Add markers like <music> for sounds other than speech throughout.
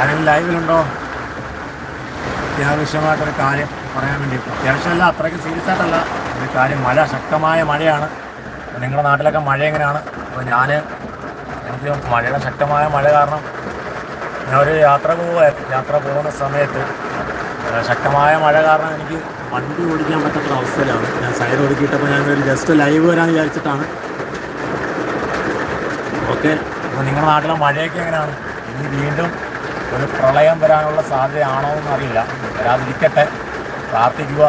ആരെങ്കിലും ലൈവിലുണ്ടോ അത്യാവശ്യമായിട്ടൊരു കാര്യം പറയാൻ വേണ്ടി. അത്യാവശ്യമല്ല അത്രയ്ക്ക് സീരിയസ് ആയിട്ടല്ല. ഒരു കാര്യം മഴ ശക്തമായ മഴയാണ്. നിങ്ങളുടെ നാട്ടിലൊക്കെ മഴ എങ്ങനെയാണ്? അപ്പോൾ ഞാൻ എനിക്ക് മഴയുടെ ശക്തമായ മഴ കാരണം ഞാൻ ഒരു യാത്ര പോവുകയായിരുന്നു യാത്ര പോകുന്ന സമയത്ത് ശക്തമായ മഴ കാരണം എനിക്ക് വണ്ടി ഓടിക്കാൻ പറ്റാത്ത അവസ്ഥയിലാണ്. ഞാൻ സൈഡ് ഒതുക്കിയിട്ടപ്പോൾ ഞാൻ ഒരു ജസ്റ്റ് ലൈവ് വരാൻ വിചാരിച്ചിട്ടാണ്. ഓക്കെ? അപ്പോൾ നിങ്ങളുടെ നാട്ടിലെ മഴയൊക്കെ എങ്ങനെയാണ്? ഇനി വീണ്ടും ഒരു പ്രളയം വരാനുള്ള സാധ്യതയാണോ എന്നറിയില്ല. വരാതിരിക്കട്ടെ. പ്രാർത്ഥിക്കുക.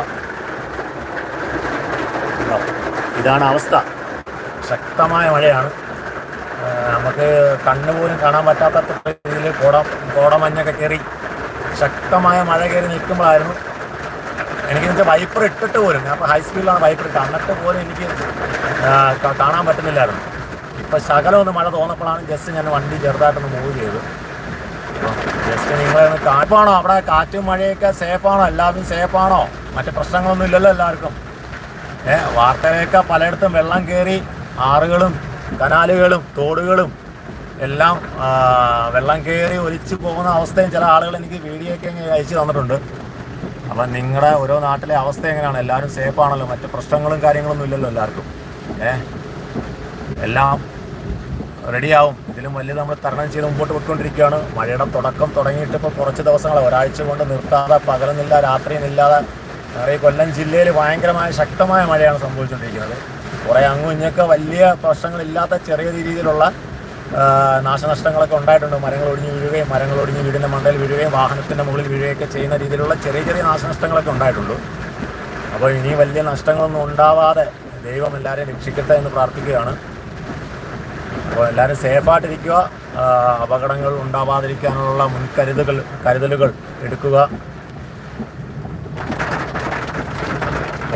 ഇതാണ് അവസ്ഥ. ശക്തമായ മഴയാണ്. നമുക്ക് കണ്ണുപോലും കാണാൻ പറ്റാത്ത രീതിയിൽ കോട കോടമഞ്ഞൊക്കെ കയറി ശക്തമായ മഴ കയറി നിൽക്കുമ്പോഴായിരുന്നു എനിക്ക് വെച്ചാൽ വൈപ്പർ ഇട്ടിട്ട് പോലും ഞാൻ ഹൈ സ്പീഡിലാണ് വൈപ്പർ ഇട്ട് അന്നിട്ട് പോലും എനിക്ക് കാണാൻ പറ്റുന്നില്ലായിരുന്നു. ഇപ്പം ശകലം ഒന്ന് മഴ തോന്നപ്പോഴാണ് ജസ്റ്റ് ഞാൻ വണ്ടി ചെറുതായിട്ടൊന്ന് മൂവ് ചെയ്തു ജസ്റ്റ് നിങ്ങളൊന്ന് കാറ്റാണോ അവിടെ കാറ്റും മഴയൊക്കെ സേഫാണോ എല്ലാവരും ആണോ? മറ്റു പ്രശ്നങ്ങളൊന്നും ഇല്ലല്ലോ എല്ലാവർക്കും. ഏഹ് വാർത്തയിലൊക്കെ പലയിടത്തും വെള്ളം കയറി ആറുകളും കനാലുകളും തോടുകളും എല്ലാം വെള്ളം കയറി ഒലിച്ചു പോകുന്ന അവസ്ഥയും ചില ആളുകൾ എനിക്ക് വീഡിയോ ഒക്കെ അയച്ചു തന്നിട്ടുണ്ട്. അപ്പം നിങ്ങളുടെ ഓരോ നാട്ടിലെ അവസ്ഥ എങ്ങനെയാണ്? എല്ലാവരും സേഫ് ആണല്ലോ. മറ്റു പ്രശ്നങ്ങളും കാര്യങ്ങളൊന്നും ഇല്ലല്ലോ എല്ലാവർക്കും. ഏഹ് എല്ലാം റെഡിയാവും ഇതിലും വലിയ നമ്മൾ തരണം ചെയ്ത് മുമ്പോട്ട് പോയിക്കൊണ്ടിരിക്കുകയാണ്. മഴയുടെ തുടക്കം തുടങ്ങിയിട്ട് ഇപ്പോൾ കുറച്ച് ദിവസങ്ങൾ ഒരാഴ്ച കൊണ്ട് നിർത്താതെ പകലുന്നില്ല രാത്രിയുമില്ലാതെ നിറയെ കൊല്ലം ജില്ലയിൽ ഭയങ്കരമായ ശക്തമായ മഴയാണ് സംഭവിച്ചുകൊണ്ടിരിക്കുന്നത്. കുറേ അങ്ങും ഇങ്ങൊക്കെ വലിയ പ്രശ്നങ്ങളില്ലാത്ത ചെറിയ രീതിയിലുള്ള നാശനഷ്ടങ്ങളൊക്കെ ഉണ്ടായിട്ടുണ്ട്. മരങ്ങൾ ഒടിഞ്ഞ് വീഴുകയും മരങ്ങൾ ഒടിഞ്ഞ് വീടിന്റെ മണ്ടയിൽ വീഴുകയും വാഹനത്തിന്റെ മുകളിൽ വീഴുകയൊക്കെ ചെയ്യുന്ന രീതിയിലുള്ള ചെറിയ ചെറിയ നാശനഷ്ടങ്ങളൊക്കെ ഉണ്ടായിട്ടുള്ളൂ അപ്പോൾ ഇനി വലിയ നഷ്ടങ്ങളൊന്നും ഉണ്ടാവാതെ ദൈവം എല്ലാവരെയും രക്ഷിക്കട്ടെ എന്ന് പ്രാർത്ഥിക്കുകയാണ്. അപ്പോൾ എല്ലാവരും സേഫായിട്ടിരിക്കുക അപകടങ്ങൾ ഉണ്ടാവാതിരിക്കാനുള്ള മുൻകരുതുകൾ കരുതലുകൾ എടുക്കുക.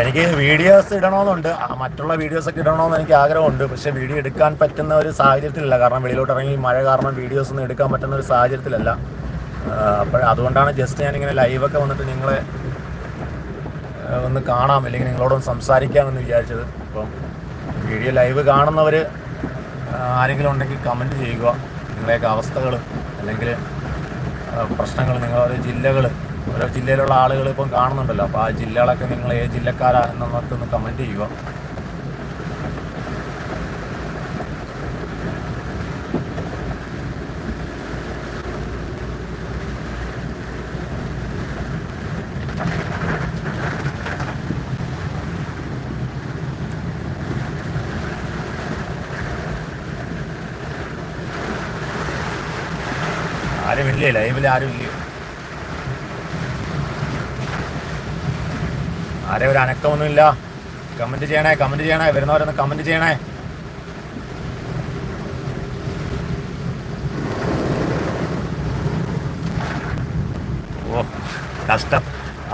എനിക്ക് വീഡിയോസ് ഇടണമെന്നുണ്ട്. മറ്റുള്ള വീഡിയോസൊക്കെ ഇടണമെന്ന് എനിക്ക് ആഗ്രഹമുണ്ട്. പക്ഷേ വീഡിയോ എടുക്കാൻ പറ്റുന്ന ഒരു സാഹചര്യത്തിലല്ല. കാരണം വെളിയിലോട്ട് ഇറങ്ങി മഴ കാരണം വീഡിയോസ് ഒന്നും എടുക്കാൻ പറ്റുന്ന ഒരു സാഹചര്യത്തിലല്ല. അപ്പോൾ അതുകൊണ്ടാണ് ജസ്റ്റ് ഞാനിങ്ങനെ ലൈവൊക്കെ വന്നിട്ട് നിങ്ങളെ ഒന്ന് കാണാം. അല്ലെങ്കിൽ നിങ്ങളോടൊന്ന് സംസാരിക്കാമെന്ന് വിചാരിച്ചത്. അപ്പം വീഡിയോ ലൈവ് കാണുന്നവർ ആരെങ്കിലും ഉണ്ടെങ്കിൽ കമന്റ് ചെയ്യുക. നിങ്ങളുടെയൊക്കെ അവസ്ഥകൾ അല്ലെങ്കിൽ പ്രശ്നങ്ങൾ നിങ്ങൾ ഓരോ ജില്ലകൾ ഓരോ ജില്ലയിലുള്ള ആളുകൾ ഇപ്പം കാണുന്നുണ്ടല്ലോ. അപ്പോൾ ആ ജില്ലകളൊക്കെ നിങ്ങൾ ഏത് ജില്ലക്കാരാ എന്നൊക്കെ കമന്റ് ചെയ്യുക. ആരും ഇല്ലേ ലൈവിൽ ആരും ഇല്ല ആരെ ഒരു അനക്കമൊന്നുമില്ല. കമന്റ് ചെയ്യണേ കമന്റ് ചെയ്യണേ വരുന്നവരൊന്ന് കമന്റ് ചെയ്യണേ. ഓ കഷ്ടം.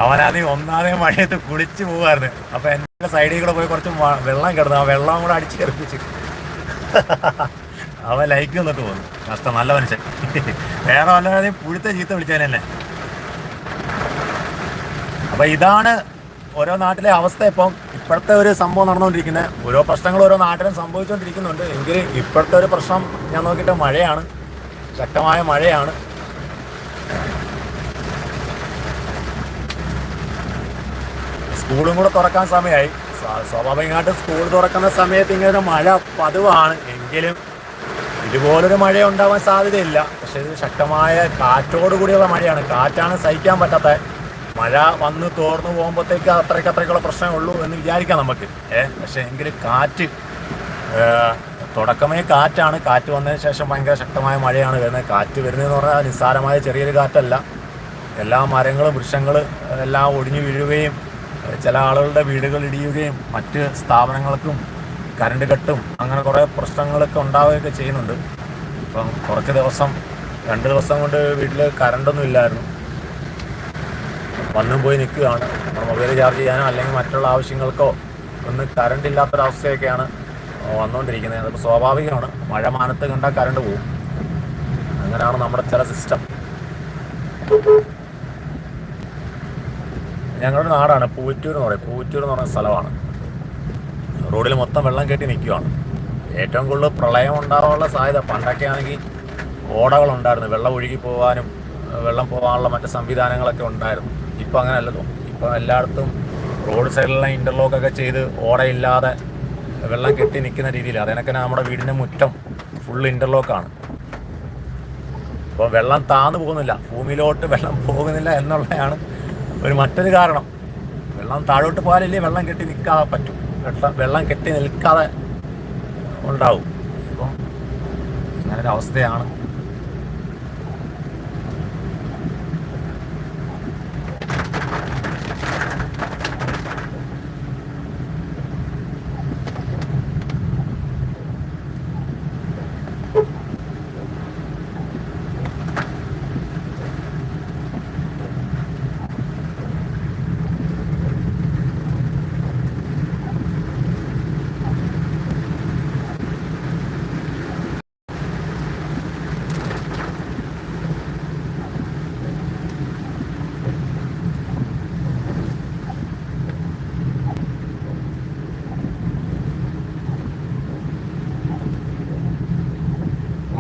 അവനാദ്യം ഒന്നാമതേ മഴയത്ത് കുളിച്ച് പോവായിരുന്നു അപ്പൊ എന്റെ സൈഡിൽ കൂടെ പോയി കുറച്ച് വെള്ളം കിടന്നു. ആ വെള്ളം കൂടെ അടിച്ച് കയറിപ്പിച്ച് <laughs> അവൻ ലൈക്ക് തന്നിട്ട് പോകുന്നു. കഷ്ടം നല്ല മനുഷ്യൻ. വേറെ വല്ലവരെയും പുഴുത്ത ചീത്ത വിളിച്ചതിനെന്നെ അപ്പൊ ഇതാണ് ഓരോ നാട്ടിലെ അവസ്ഥ. ഇപ്പം ഇപ്പോഴത്തെ ഒരു സംഭവം നടന്നുകൊണ്ടിരിക്കുന്നത്. ഓരോ പ്രശ്നങ്ങൾ ഓരോ നാട്ടിലും സംഭവിച്ചുകൊണ്ടിരിക്കുന്നുണ്ട്. എങ്കിലും ഇപ്പോഴത്തെ ഒരു പ്രശ്നം ഞാൻ നോക്കിയിട്ട് മഴയാണ്. ശക്തമായ മഴയാണ്. സ്കൂളും കൂടെ തുറക്കാൻ സമയമായി. സ്വാഭാവികമായിട്ടും സ്കൂൾ തുറക്കുന്ന സമയത്ത് ഇങ്ങനെ മഴ പതിവാണ്. എങ്കിലും ഇതുപോലൊരു മഴ ഉണ്ടാവാൻ സാധ്യതയില്ല. പക്ഷെ ഇത് ശക്തമായ കാറ്റോട് കൂടിയുള്ള മഴയാണ്. കാറ്റാണ് സഹിക്കാൻ പറ്റാത്ത മഴ വന്ന് തോർന്നു പോകുമ്പോഴത്തേക്ക് അത്രയ്ക്ക് അത്രയ്ക്കുള്ള പ്രശ്നമേ ഉള്ളൂ എന്ന് വിചാരിക്കാം നമുക്ക്. ഏ പക്ഷെ എങ്കിൽ കാറ്റ് തുടക്കമേ കാറ്റാണ്. കാറ്റ് വന്നതിന് ശേഷം ഭയങ്കര ശക്തമായ മഴയാണ് വരുന്നത്. കാറ്റ് വരുന്നതെന്ന് പറഞ്ഞാൽ നിസ്സാരമായ ചെറിയൊരു കാറ്റല്ല. എല്ലാ മരങ്ങളും വൃക്ഷങ്ങൾ എല്ലാം ഒടിഞ്ഞു വീഴുകയും ചില ആളുകളുടെ വീടുകൾ ഇടിയുകയും മറ്റ് സ്ഥാപനങ്ങൾക്കും കറണ്ട് കട്ടും അങ്ങനെ കുറേ പ്രശ്നങ്ങളൊക്കെ ഉണ്ടാവുകയൊക്കെ ചെയ്യുന്നുണ്ട്. ഇപ്പം കുറച്ച് ദിവസം രണ്ട് ദിവസം കൊണ്ട് വീട്ടിൽ കറണ്ടൊന്നും ഇല്ലായിരുന്നു. വന്നും പോയി നിൽക്കുകയാണ്. മൊബൈൽ ചാർജ് ചെയ്യാനോ അല്ലെങ്കിൽ മറ്റുള്ള ആവശ്യങ്ങൾക്കോ ഒന്നും കറണ്ട് ഇല്ലാത്തൊരവസ്ഥയൊക്കെയാണ് വന്നുകൊണ്ടിരിക്കുന്നത്. അത് സ്വാഭാവികമാണ്. മഴ മാനത്ത് കണ്ടാൽ കറണ്ട് പോകും അങ്ങനെയാണ് നമ്മുടെ ചില സിസ്റ്റം ഞങ്ങളുടെ നാടാണ് പൂറ്റൂർ എന്ന് പറയും. പൂറ്റൂർ എന്ന് പറയുന്ന സ്ഥലമാണ്. റോഡിൽ മൊത്തം വെള്ളം കെട്ടി നിൽക്കുകയാണ് ഏറ്റവും കൂടുതൽ പ്രളയം ഉണ്ടാകാനുള്ള സാധ്യത. പണ്ടൊക്കെ ആണെങ്കിൽ ഓടകളുണ്ടായിരുന്നു വെള്ളം ഒഴുകി പോകാനും വെള്ളം പോകാനുള്ള മറ്റ് സംവിധാനങ്ങളൊക്കെ ഉണ്ടായിരുന്നു. ഇപ്പം അങ്ങനെയല്ലല്ലോ ഇപ്പം എല്ലായിടത്തും റോഡ് സൈഡിലെല്ലാം ഇന്റർലോക്കൊക്കെ ചെയ്ത് ഓടയില്ലാതെ വെള്ളം കെട്ടി നിൽക്കുന്ന രീതിയിൽ അതിനൊക്കെ നമ്മുടെ വീടിന്റെ മുറ്റം ഫുൾ ഇന്റർലോക്കാണ് അപ്പോൾ വെള്ളം താന്നു പോകുന്നില്ല. ഭൂമിയിലോട്ട് വെള്ളം പോകുന്നില്ല എന്നുള്ളതാണ് ഒരു മറ്റൊരു കാരണം. വെള്ളം താഴോട്ട് പോയാലല്ലേ വെള്ളം കെട്ടി നിൽക്കാതെ പറ്റും. വെള്ളം കെട്ടി നിൽക്കാതെ ഉണ്ടാവും. ഇപ്പം അങ്ങനെ ഒരു അവസ്ഥയാണ്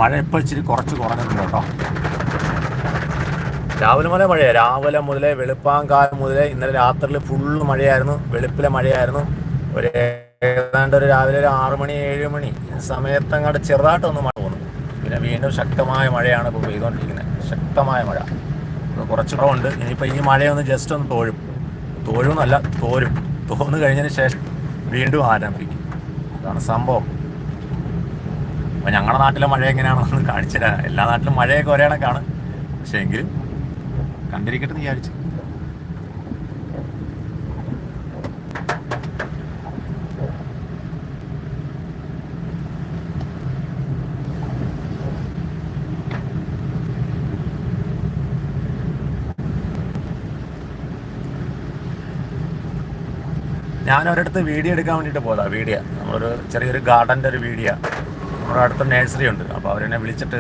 മഴ ഇപ്പോൾ ഇച്ചിരി കുറച്ച് കുറഞ്ഞിട്ടുണ്ട് കേട്ടോ. രാവിലെ മുതലേ മഴയാണ് രാവിലെ മുതലേ വെളുപ്പാങ്കാലം മുതലേ ഇന്നലെ രാത്രിയിൽ ഫുള്ള് മഴയായിരുന്നു. വെളുപ്പിലെ മഴയായിരുന്നു. ഒരു ഏതാണ്ട് ഒരു രാവിലെ ഒരു ആറ് മണി ഏഴ് മണി. സമയത്തങ്ങാട് ചെറുതായിട്ട് ഒന്ന് മഴ പോകുന്നു പിന്നെ വീണ്ടും ശക്തമായ മഴയാണ് ഇപ്പോൾ പെയ്തുകൊണ്ടിരിക്കുന്നത് ശക്തമായ മഴ. കുറച്ച് കുറവുണ്ട്. ഇനിയിപ്പോൾ ഈ മഴയൊന്ന് ജസ്റ്റ് ഒന്ന് തോഴും തോഴുമെന്നല്ല തോരും. തോന്നു കഴിഞ്ഞതിന് ശേഷം വീണ്ടും ആരംഭിക്കും. അതാണ് സംഭവം. അപ്പോൾ ഞങ്ങളുടെ നാട്ടിലെ മഴ എങ്ങനെയാണെന്ന് <laughs> കാണിച്ചില്ല എല്ലാ നാട്ടിലും മഴയൊക്കെ ഒരേ കണക്കാണ്. പക്ഷേ എങ്കിലും കണ്ടിരിക്കട്ടെ എന്ന് വിചാരിച്ചു. ഞാൻ ഒരിടത്ത് വീഡിയോ എടുക്കാൻ വേണ്ടിയിട്ട് പോയതാ വീഡിയോ. നമ്മളൊരു ചെറിയൊരു ഗാർഡന്റെ ഒരു വീഡിയോ. നമ്മുടെ അടുത്ത നേഴ്സറി ഉണ്ട്. അപ്പോൾ അവരെന്നെ വിളിച്ചിട്ട്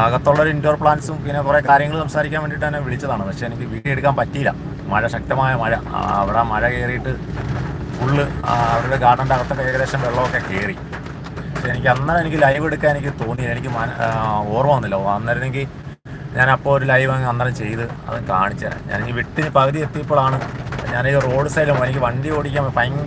അകത്തുള്ളൊരു ഇൻഡോർ പ്ലാന്റ്സും പിന്നെ കുറേ കാര്യങ്ങൾ സംസാരിക്കാൻ വേണ്ടിയിട്ട് എന്നെ വിളിച്ചതാണ്. പക്ഷേ എനിക്ക് വീഡിയോ എടുക്കാൻ പറ്റിയില്ല. മഴ ശക്തമായ മഴ. അവിടെ മഴ കയറിയിട്ട് ഫുള്ള് അവരുടെ ഗാർഡന്റെ അകത്തൊക്കെ ഏകദേശം വെള്ളമൊക്കെ കയറി. പക്ഷേ എനിക്ക് അന്നേരം എനിക്ക് ലൈവ് എടുക്കാൻ എനിക്ക് തോന്നിയില്ല. എനിക്ക് ഓർമ്മ വന്നില്ല. അന്നേരം എനിക്ക് ഞാൻ അപ്പോൾ ഒരു ലൈവ് അങ്ങ് അന്നേരം ചെയ്ത് അത് കാണിച്ചു തരാം. ഞാൻ ഈ വിട്ടിന് പകുതി എത്തിയപ്പോഴാണ് ഞാൻ ഈ റോഡ് സൈഡിലും എനിക്ക് വണ്ടി ഓടിക്കാൻ ഭയങ്കര